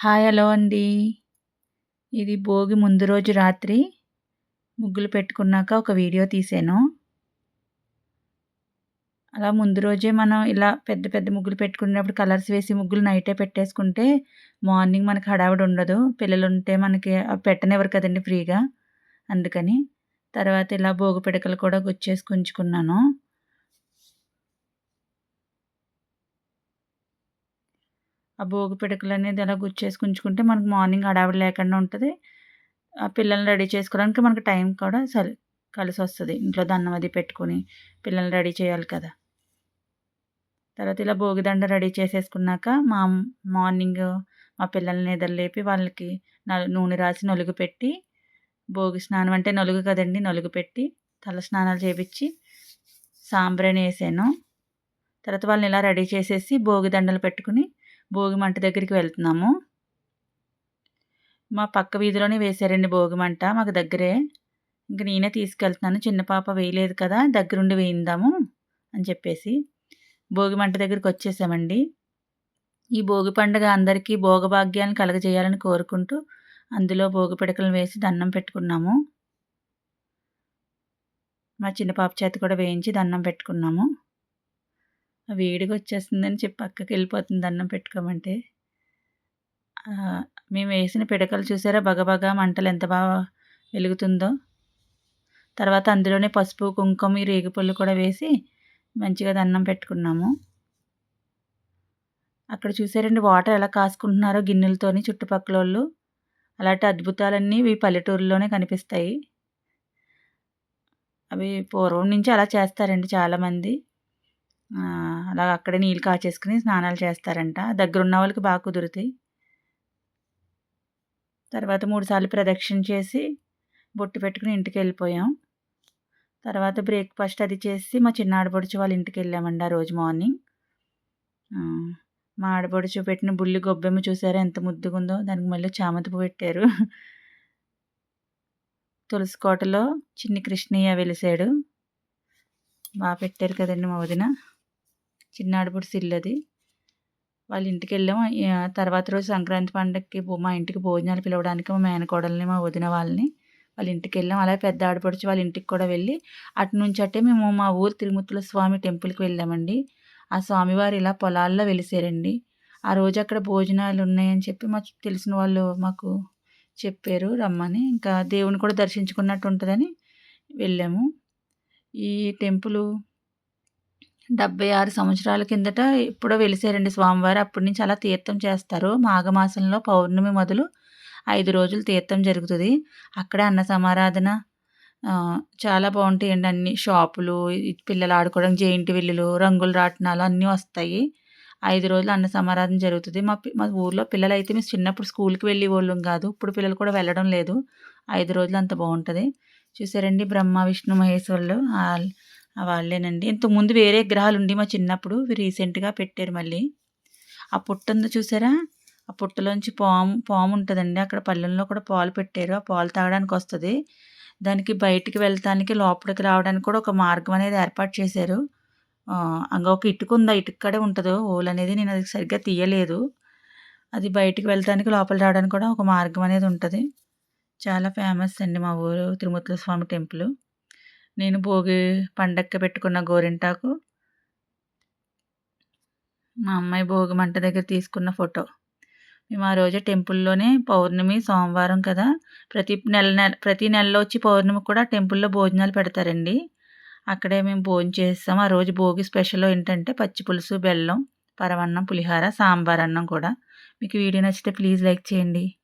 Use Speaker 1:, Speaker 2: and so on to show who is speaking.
Speaker 1: Hi hello అండి. ఇది భోగి ముందు రోజు రాత్రి. ముగ్గులు పెట్టుకున్నాక ఒక వీడియో తీసాను. అలా ముందు రోజే మనం ఇలా పెద్ద పెద్ద ముగ్గులు పెట్టుకున్నప్పుడు కలర్స్ వేసి ముగ్గులు నైటే పెట్టేసుకుంటే మార్నింగ్ మనకి హడావిడి ఉండదు. పిల్లలు ఉంటే మనకి పెట్టనివ్వరు కదండి ఫ్రీగా. అందుకని తర్వాత ఇలా భోగి పిడకలు కూడా గుచ్చేసి ఉంచుకున్నాను. ఆ భోగి పిడకలు అనేది అలా గుచ్చేసి ఉంచుకుంటే మనకు మార్నింగ్ హడావిడి లేకుండా ఉంటుంది. ఆ పిల్లల్ని రెడీ చేసుకోవడానికి మనకు టైం కూడా సరి కలిసి వస్తుంది ఇంట్లో దండం అది పెట్టుకుని పిల్లల్ని రెడీ చేయాలి కదా. తర్వాత ఇలా భోగిదండ రెడీ చేసేసుకున్నాక మా మార్నింగ్ మా పిల్లల్ని లేపి వాళ్ళకి నూనె రాసి నలుగు పెట్టి భోగి స్నానం అంటే నలుగు కదండి నలుగు పెట్టి తల స్నానాలు చేపించి సాంబ్రాణి వేసాను. తర్వాత వాళ్ళని ఇలా రెడీ చేసేసి భోగి దండలు పెట్టుకుని భోగి మంట దగ్గరికి వెళ్తున్నాము. మా పక్క వీధిలోనే వేశారండి భోగి మంట మాకు దగ్గరే. ఇంక నేనే తీసుకెళ్తున్నాను చిన్న పాప వేయలేదు కదా దగ్గరుండి వేయిందాము అని చెప్పేసి భోగి మంట దగ్గరికి వచ్చేసామండి. ఈ భోగి పండుగ అందరికీ భోగభాగ్యాలను కలగజేయాలని కోరుకుంటూ అందులో భోగి పిడకలు వేసి దండం పెట్టుకున్నాము. మా చిన్న పాప చేత కూడా వేయించి దండం పెట్టుకున్నాము. వేడిగా వచ్చేస్తుందని చెప్పి పక్కకి వెళ్ళిపోతుంది అన్నం పెట్టుకోమంటే. మేము వేసిన పిడకలు చూసారా? బగబగా మంటలు ఎంత బాగా వెలుగుతుందో. తర్వాత అందులోనే పసుపు కుంకుమ రేగిపళ్ళు కూడా వేసి మంచిగా దండం పెట్టుకున్నాము. అక్కడ చూసారండి వాటర్ ఎలా కాసుకుంటున్నారో గిన్నెలతోని చుట్టుపక్కల వాళ్ళు అలాంటి అద్భుతాలన్నీ ఈ పల్లెటూరులోనే కనిపిస్తాయి. అవి పూర్వం నుంచి అలా చేస్తారండి చాలామంది. అలా అక్కడే నీళ్ళు కాచేసుకుని స్నానాలు చేస్తారంట. దగ్గరున్న వాళ్ళకి బాగా కుదురుతాయి. తర్వాత మూడుసార్లు ప్రదక్షిణ చేసి బొట్టు పెట్టుకుని ఇంటికి వెళ్ళిపోయాం. తర్వాత బ్రేక్ఫాస్ట్ అది చేసి మా చిన్న ఆడపడుచు వాళ్ళ ఇంటికి వెళ్ళామండి ఆ రోజు మార్నింగ్. మా ఆడపడుచు పెట్టిన బుల్లి గొబ్బెమ్మ చూసారా ఎంత ముద్దుగా ఉందో దానికి మళ్ళీ చామంతి పెట్టారు. తులసి కోటలో చిన్ని కృష్ణయ్య వెలిసాడు. బాగా పెట్టారు కదండి మా వదిన. చిన్నాడపుడు సిల్లది. వాళ్ళ ఇంటికి వెళ్ళాము తర్వాత రోజు సంక్రాంతి పండగకి మా ఇంటికి భోజనాలు పిలవడానికి మా మేనకోడల్ని మా వదిన వాళ్ళని వాళ్ళ ఇంటికి వెళ్ళాం అలాగే పెద్ద ఆడపడిచి వాళ్ళ ఇంటికి కూడా వెళ్ళి అటు నుంచి అట్టే మేము మా ఊరు తిరుమతుల స్వామి టెంపుల్కి వెళ్ళామండి. ఆ స్వామివారు ఇలా పొలాల్లో వెలిసారండి. ఆ రోజు అక్కడ భోజనాలు ఉన్నాయని చెప్పి మా తెలిసిన వాళ్ళు మాకు చెప్పారు రమ్మని. ఇంకా దేవుని కూడా దర్శించుకున్నట్టు ఉంటుందని వెళ్ళాము. ఈ టెంపుల్ డెబ్బై ఆరు సంవత్సరాల కిందట ఎప్పుడో వెలిసారండి స్వామివారు. అప్పటి నుంచి అలా తీర్థం చేస్తారు. మాఘమాసంలో పౌర్ణమి మొదలు ఐదు రోజులు తీర్థం జరుగుతుంది. అక్కడే అన్న సమారాధన చాలా బాగుంటాయండి అన్ని షాపులు. పిల్లలు ఆడుకోవడం జైంటి విల్లులు రంగుల రాట్నాలు అన్నీ వస్తాయి. ఐదు రోజులు అన్న సమారాధన జరుగుతుంది. మా మా ఊర్లో పిల్లలు అయితే మేము చిన్నప్పుడు స్కూల్కి వెళ్ళే వాళ్ళం కాదు. ఇప్పుడు పిల్లలు కూడా వెళ్ళడం లేదు. ఐదు రోజులు అంత బాగుంటుంది. చూసారండి బ్రహ్మ విష్ణు మహేశ్వరులు. వాళ్ళేనండి. ఇంతకుముందు వేరే గ్రహాలు ఉండి మా చిన్నప్పుడు రీసెంట్గా పెట్టారు మళ్ళీ. ఆ పుట్ట ఉంది చూసారా? ఆ పుట్టలోంచి పాము పాము ఉంటుందండి అక్కడ పల్లెల్లో కూడా పాలు పెట్టారు. ఆ పాలు తాగడానికి వస్తుంది దానికి బయటికి వెళ్తానికి లోపలికి రావడానికి కూడా ఒక మార్గం అనేది ఏర్పాటు చేశారు. అంగా ఒక ఇటుక ఉంది? ఆ ఇటుక్కడే ఉంటుంది? ఓల్ అనేది నేను అది సరిగ్గా తీయలేదు. అది బయటికి వెళ్తానికి లోపల రావడానికి కూడా ఒక మార్గం అనేది ఉంటుంది. చాలా ఫేమస్ అండి మా ఊరు తిరుమతుల స్వామి టెంపుల్. నేను భోగి పండక్కి పెట్టుకున్న గోరింటాకు. మా అమ్మాయి భోగి మంట దగ్గర తీసుకున్న ఫోటో. మేము ఆ రోజు టెంపుల్లోనే పౌర్ణమి సోమవారం కదా. ప్రతి నెల నెల ప్రతి నెలలో వచ్చి పౌర్ణమి కూడా టెంపుల్లో భోజనాలు పెడతారండి. అక్కడే మేము భోజనం చేస్తాం. ఆ రోజు భోగి స్పెషల్ ఏంటంటే పచ్చి పులుసు బెల్లం పరమన్నం పులిహార సాంబార్ అన్నం కూడా. మీకు వీడియో నచ్చితే ప్లీజ్ లైక్ చేయండి.